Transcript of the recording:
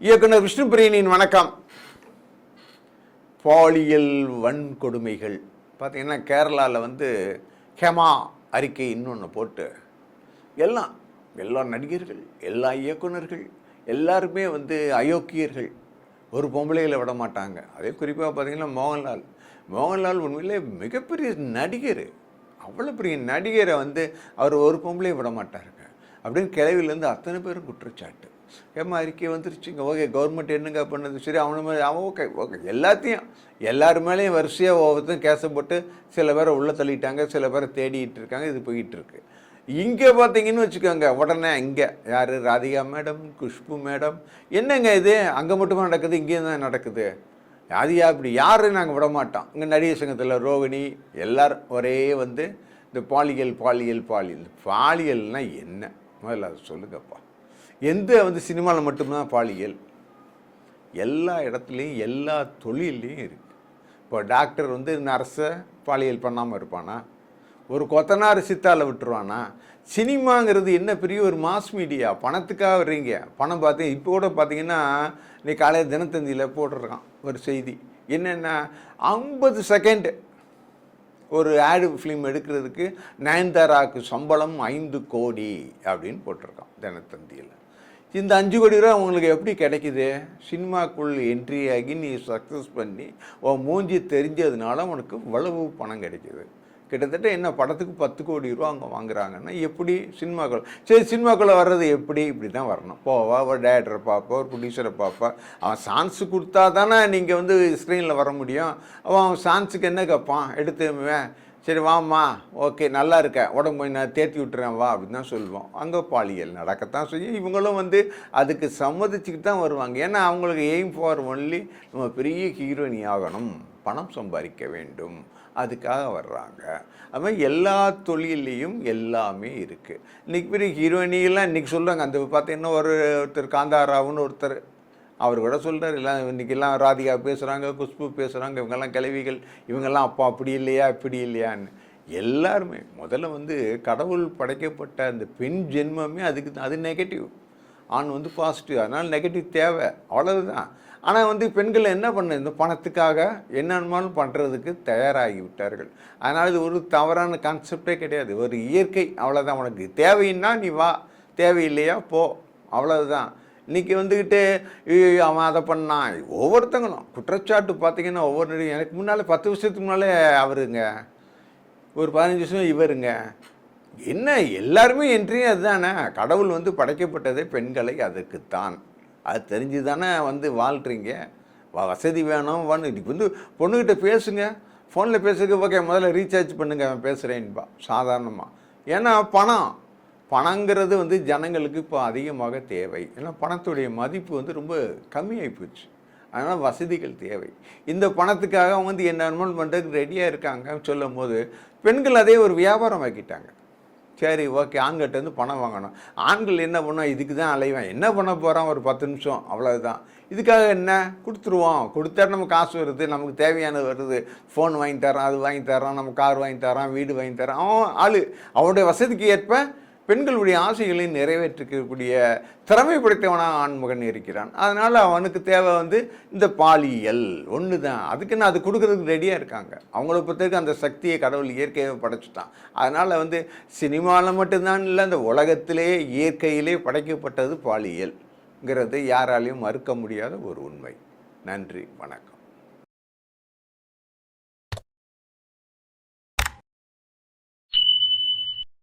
இயக்குனர் விஷ்ணு பிரியனின் வணக்கம். பாலியல் வன்கொடுமைகள். பார்த்தீங்கன்னா கேரளாவில் வந்து ஹெமா அறிக்கை இன்னொன்று போட்டு எல்லாம் எல்லா நடிகர்கள் எல்லா இயக்குனர்கள் எல்லாருமே வந்து அயோக்கியர்கள். ஒரு பொம்பளையில் விட மாட்டாங்க. அதே குறிப்பாக பார்த்தீங்கன்னா மோகன்லால். மோகன்லால் உண்மையிலே மிகப்பெரிய நடிகர். அவ்வளோ பெரிய நடிகரை வந்து அவர் ஒரு பொம்பளையை விட மாட்டாருங்க. அப்படின்னு கிளவிலேருந்து அத்தனை பேரும் குற்றச்சாட்டு. ஏமா அறிக்கை வந்துருச்சுங்க ஓகே கவர்மெண்ட் என்னங்க பண்ணது? சரி அவனை மேலே அவன் ஓகே ஓகே எல்லாத்தையும் எல்லார் மேலேயும் வரிசையாக ஒவ்வொருத்தரும் கேசம் போட்டு சில பேரை உள்ளே தள்ளிட்டாங்க சில பேரை தேடிட்டு இருக்காங்க இது போயிட்டு இருக்கு. இங்கே பார்த்தீங்கன்னு வச்சுக்கோங்க உடனே இங்கே யார்? Radhika madam Khushbu madam. என்னங்க இது? அங்கே மட்டுமா நடக்குது இங்கேயும் தான் நடக்குது. ராதிகா இப்படி யாரும் நாங்கள் விட மாட்டோம். இங்கே நடிகர் சங்கத்தில் ரோகிணி எல்லாரும் ஒரே வந்து இந்த பாலியல் பாலியல் பாலியல். பாலியல்னால் என்ன? முதல்ல அதை சொல்லுங்கப்பா. எந்த வந்து சினிமாவில் மட்டும்தான் பாலியல். எல்லா இடத்துலையும் எல்லா தொழில்லையும் இருக்குது இப்போ டாக்டர் வந்து நர்ஸை பாலியல் பண்ணாமல் இருப்பானா? ஒரு கொத்தனார் சித்தாவில் விட்டுருவானா? சினிமாங்கிறது என்ன பெரிய ஒரு மாஸ் மீடியா பணத்துக்காக வர்றீங்க. பணம் பார்த்து இப்போ கூட பார்த்தீங்கன்னா நீ காலையில் தினத்தந்தியில் போட்டிருக்கான் ஒரு செய்தி. என்னென்னா ஐம்பது செகண்டு ஒரு ஆடு ஃபிலிம் எடுக்கிறதுக்கு நயன்தாராக்கு சம்பளம் ஐந்து கோடி அப்படின்னு போட்டிருக்கான் தினத்தந்தியில். இந்த அஞ்சு கோடி ரூபா உங்களுக்கு எப்படி கிடைக்குது? சினிமாக்குள் என்ட்ரி ஆகி நீ சக்ஸஸ் பண்ணி உன் மூஞ்சி தெரிஞ்சதுனால உனக்கு இவ்வளவு பணம் கிடைக்குது. கிட்டத்தட்ட என்ன படத்துக்கு பத்து கோடி ரூபா அவங்க வாங்குறாங்கன்னா எப்படி சினிமாக்குள் சரி சினிமாக்குள்ளே வர்றது எப்படி? இப்படி தான் வரணும். போவா ஒரு டேரக்டரை பார்ப்பா ஒரு ப்ரொடியூசரை பார்ப்பா. அவன் சான்ஸ் கொடுத்தா தானே நீங்கள் வந்து ஸ்க்ரீனில் வர முடியும். அவன் அவன் சான்ஸுக்கு என்ன கேட்பான்? எடுத்துவேன் சரி வாம்மா. ஓகே நல்லா இருக்க. உடம்பு போய் நான் தேர்த்தி விட்டுறேன் வா அப்படின்னு தான் சொல்லுவோம். அங்கே பாலியல் நடக்கத்தான் செய்யும். இவங்களும் வந்து அதுக்கு சம்மதிச்சுக்கிட்டு தான் வருவாங்க. ஏன்னா அவங்களுக்கு எய்ம் ஃபார் ஒன்லி நம்ம பெரிய ஹீரோயினி ஆகணும். பணம் சம்பாதிக்க வேண்டும். அதுக்காக வர்றாங்க. அது மாதிரி எல்லா தொழிலையும் எல்லாமே இருக்குது இன்றைக்கி பெரிய ஹீரோயினியெல்லாம் இன்றைக்கி சொல்கிறாங்க அந்த பார்த்தீங்கன்னா ஒரு ஒருத்தர் காந்தாராவுன்னு ஒருத்தர். அவர் கூட சொல்கிறார் எல்லாம் இன்றைக்கெல்லாம் ராதிகா பேசுகிறாங்க குஷ்பு பேசுகிறாங்க இவங்கெல்லாம் கிளவிகள் இவங்கெல்லாம் அப்பா அப்படி இல்லையா இப்படி இல்லையான்னு. எல்லாருமே முதல்ல வந்து கடவுள் படைக்கப்பட்ட அந்த பெண் ஜென்மமே அதுக்கு தான் அது நெகட்டிவ் ஆண் வந்து பாசிட்டிவ் அதனால் நெகட்டிவ் தேவை அவ்வளவுதான். ஆனால் வந்து பெண்கள் என்ன பண்ண இந்த பணத்துக்காக என்னென்னாலும் பண்ணுறதுக்கு தயாராகி விட்டார்கள். அதனால் இது ஒரு தவறான கான்செப்டே கிடையாது. ஒரு இயற்கை அவ்வளோதான் உனக்கு தேவைன்னா நீ வா தேவையில்லையா போ அவ்வளவுதான். இன்றைக்கி வந்துக்கிட்டு அவன் அதை பண்ணான். ஒவ்வொருத்தங்களும் குற்றச்சாட்டு பார்த்தீங்கன்னா ஒவ்வொரு நடிகை- எனக்கு முன்னால் பத்து வருஷத்துக்கு முன்னாலே அவருங்க. ஒரு பதினஞ்சு வருஷம் இவருங்க. என்ன எல்லாருமே என்ட்ரியும் அதுதானே? கடவுள் வந்து படைக்கப்பட்டதே பெண்களை அதுக்குத்தான் அது தெரிஞ்சு தானே வந்து வாழ்கிறீங்க வசதி வேணும் வேணும் இன்றைக்கி வந்து பொண்ணுக்கிட்ட பேசுங்க. ஃபோனில் பேசுறதுக்கு ஓகே முதல்ல ரீசார்ஜ் பண்ணுங்க அவன் பேசுகிறேன்பா சாதாரணமாக ஏன்னா பணம். பணங்கிறது வந்து ஜனங்களுக்கு இப்போ அதிகமாக தேவை. ஏன்னா பணத்துடைய மதிப்பு வந்து ரொம்ப கம்மியாகி போச்சு. அதனால் வசதிகள் தேவை. இந்த பணத்துக்காக அவங்க வந்து என்ன பண்ணுறதுக்கு ரெடியாக இருக்காங்க சொல்லும் போது பெண்கள் அதே ஒரு வியாபாரம் ஆக்கிட்டாங்க. சரி ஓகே ஆண்கிட்ட இருந்து பணம் வாங்கணும். ஆண்கள் என்ன பண்ணோம் இதுக்கு தான் அலைவேன். என்ன பண்ண போகிறான் ஒரு பத்து நிமிஷம் அவ்வளோதான் இதுக்காக என்ன? கொடுத்துருவோம். கொடுத்தா நம்ம காசு வருது நமக்கு தேவையானது வருது. ஃபோன் வாங்கி தரான் அது வாங்கி தரான் நம்ம கார் வாங்கி தரான் வீடு வாங்கி தரான் அவன் ஆள். அவனுடைய வசதிக்கு ஏற்ப பெண்களுடைய ஆசைகளை நிறைவேற்றிக்கக்கூடிய திறமை படைத்தவனாக ஆண்மகன் இருக்கிறான். அதனால் அவனுக்கு தேவை வந்து இந்த பாலியல் ஒன்று தான் அதுக்குன்னு அது கொடுக்கறதுக்கு ரெடியாக இருக்காங்க. அவங்கள பொறுத்தவரைக்கும் அந்த சக்தியை கடவுள் இயற்கையை படைச்சிட்டான். அதனால் வந்து சினிமாவில் மட்டும்தான் இல்லை அந்த உலகத்திலே இயற்கையிலே படைக்கப்பட்டது பாலியல்ங்கிறது யாராலையும் மறுக்க முடியாத ஒரு உண்மை. நன்றி வணக்கம்.